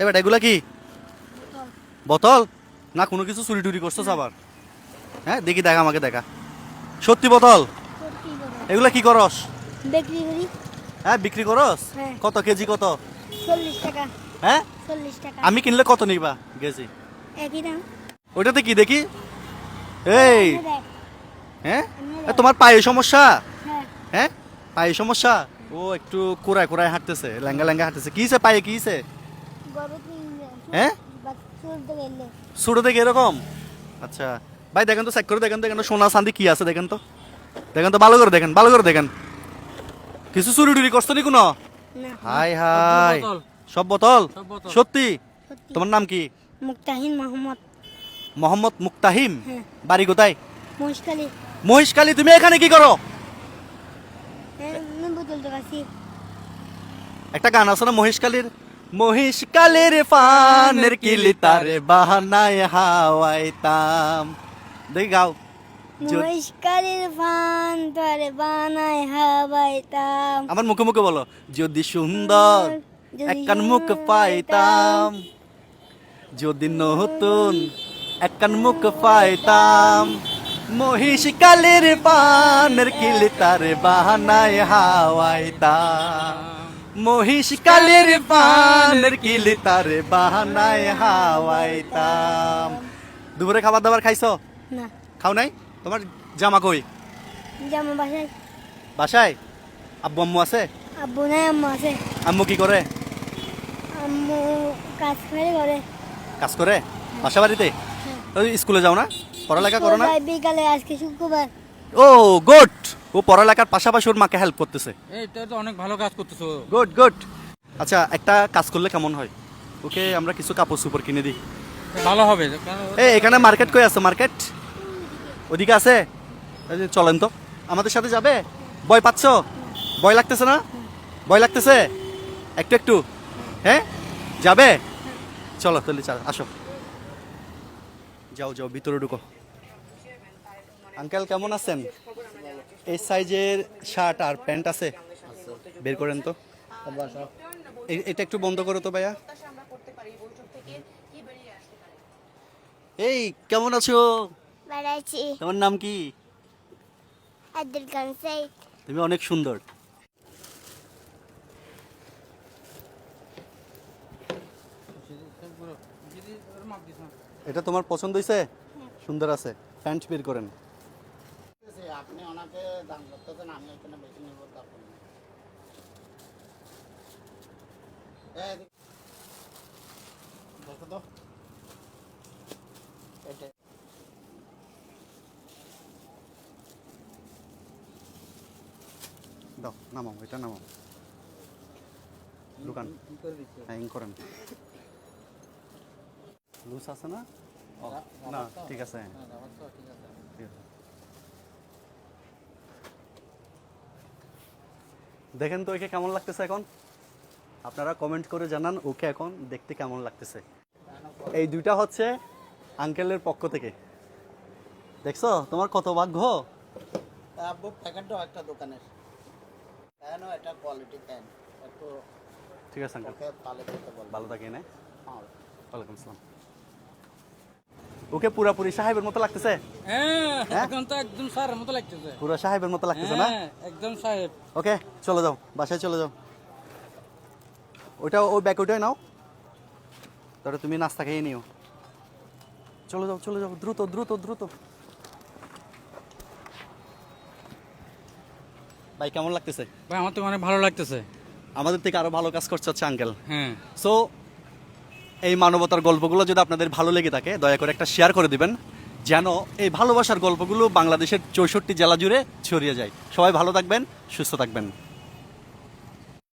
এবার এগুলা কি? বোতল? না কোনো কিছু চুরি টুরি করছিস আবার? হ্যাঁ দেখি দেখা আমাকে দেখা। সত্যি বোতল? এগুলা কি করস? বিক্রি করি। হ্যাঁ বিক্রি করস? হ্যাঁ। কত কেজি কত? চল্লিশ টাকা। হ্যাঁ? চল্লিশ টাকা। আমি কিনলে কত নিবা কেজি? একই দাম। ওইটাতে কি দেখি? এই! হ্যাঁ। তোমার পায়ে সমস্যা? হ্যাঁ। হ্যাঁ? পায়ে সমস্যা? ও একটু কোরায় কোরায় হাঁটতেছে ল্যাঙ্গা ল্যাঙ্গা হাঁটতেছে। কিছে পায়ে কিনলে হ্যাঁ? ছোট থেকে এরকম আচ্ছা। ভাই দেখেন তো চেক করে দেখেন তো এখানে সোনা চাঁদি কি আছে দেখেন তো। দেখেন তো ভালো করে দেখেন ভালো করে দেখেন। কিছু চুরি টুরি করছ নি কোনো? Hi hi. সব বোতল? সত্যি? তোমার নাম কি? মুক্তাহিন মোহাম্মদ মোহাম্মদ মুক্তাহিম? হ্যাঁ। বাড়ি কোথায়? মহিষকালী মহিষকালী তুমি এখানে কি করো? কাছি একটা গান আছে না মহিষকালীর মহিষকালীর ফানের কিলি তারে বাহানায় হাওয়াইতাম দেখি গাও। মহিষকালীর ফান তোরে বানায় হাবাইতাম আমার মুখে মুখে বলো যদি সুন্দর একখান মুখ পাইতাম। যদি নতুন একখান মুখ পাইতাম। মহিষ কালের পানের কিলি তারে বাহানায় হাওয়াইতাম মহিষ কালের পানের কিলি তারে বাহানায় হাওয়াইতাম। দুপুরে খাবার দাবার খাইছো? না। খাও নাই? তোমার জামা কই? যেমন বাসায়। বাসায়? আব্বু আম্মু আছে? আব্বু নাই আম্মু আছে। আম্মু কি করে? আম্মু কাজ করে করে কাজ করে? বাসা বাড়িতে? ওই স্কুলে যাও না? পড়ালেখা করো না? বিকালে আজকে শুক্রবার। ও গুড! ও পড়ালেখার পাশাপাশি ওর মাকে হেল্প করতেছে। তো অনেক ভালো কাজ করতেছো গুড গুড আচ্ছা একটা কাজ করলে কেমন হয়? ওকে আমরা কিছু কাপড় সুপড় কিনে দিই। ভালো হবে। এই এখানে মার্কেট কই আছে মার্কেট ওদিকে আছে? চলেন তো। আমাদের সাথে যাবে? ভয় পাচ্ছ? ভয় লাগতেছে না? ভয় লাগতেছে? একটু একটু। হ্যাঁ? যাবে? চলো তাহলে চল আসো। যাও যাও ভিতরে ঢুকো। আঙ্কেল কেমন আছেন? এই সাইজের শার্ট আর প্যান্ট আছে? বের করেন তো। এটা একটু বন্ধ করো তো ভাইয়া। এই কেমন আছো? তোমার নাম কি? আব্দুল সাইদ। তুমি অনেক সুন্দর। এটা তোমার পছন্দ হয়েছে সুন্দর আছে। প্যান্ট বের করেন। আপনি ওনাকে দাম করতেছেন আমি এখানে বেশি নিব তখন দেখো তো। এটা দাও নামাও এটা নামাও। দোকান হ্যাঁ ইন করেন। লুজ আছে না? ঠিক আছে। হ্যাঁ, ঠিক আছে। দেখেন তো ওকে কেমন লাগতেছে এখন? আপনারা কমেন্ট করে জানান ওকে এখন দেখতে কেমন লাগতেছে। এই দুইটা হচ্ছে আঙ্কেলের পক্ষ থেকে। দেখছ? তোমার কত ভাগ্য? আব্বু প্যাকেটটাও একটা দোকানের। এটা কোয়ালিটি একটু ঠিক আছে আঙ্কেল ভালো থাকি না? হ্যাঁ। ওয়ালাইকুম আসসালাম। ওকে পুরাপুরি সাহেবের মতো লাগতেছে? হ্যাঁ হ্যাঁ? এখন তো একদম মতো লাগতেছে। পুরো সাহেবের মতো লাগতেছে না? হ্যাঁ একদম সাহেব। ওকে চলে যাও বাসায় চলে যাও। ওইটা ওই ব্যাগ নাও। তাহলে তুমি নাস্তা খেয়ে নিও। চলে যাও চলে যাও দ্রুত দ্রুত দ্রুত। ভাই কেমন লাগতেছে? ভাই আমার তো অনেক ভালো লাগতেছে। আমাদের থেকে আরও ভালো কাজ করছে হচ্ছে আঙ্কেল হ্যাঁ। সো এই মানবতার গল্পগুলো যদি আপনাদের ভালো লেগে থাকে, দয়া করে একটা শেয়ার করে দিবেন, যেন এই ভালোবাসার গল্পগুলো বাংলাদেশের চৌষট্টি জেলা জুড়ে ছড়িয়ে যায়। সবাই ভালো থাকবেন, সুস্থ থাকবেন।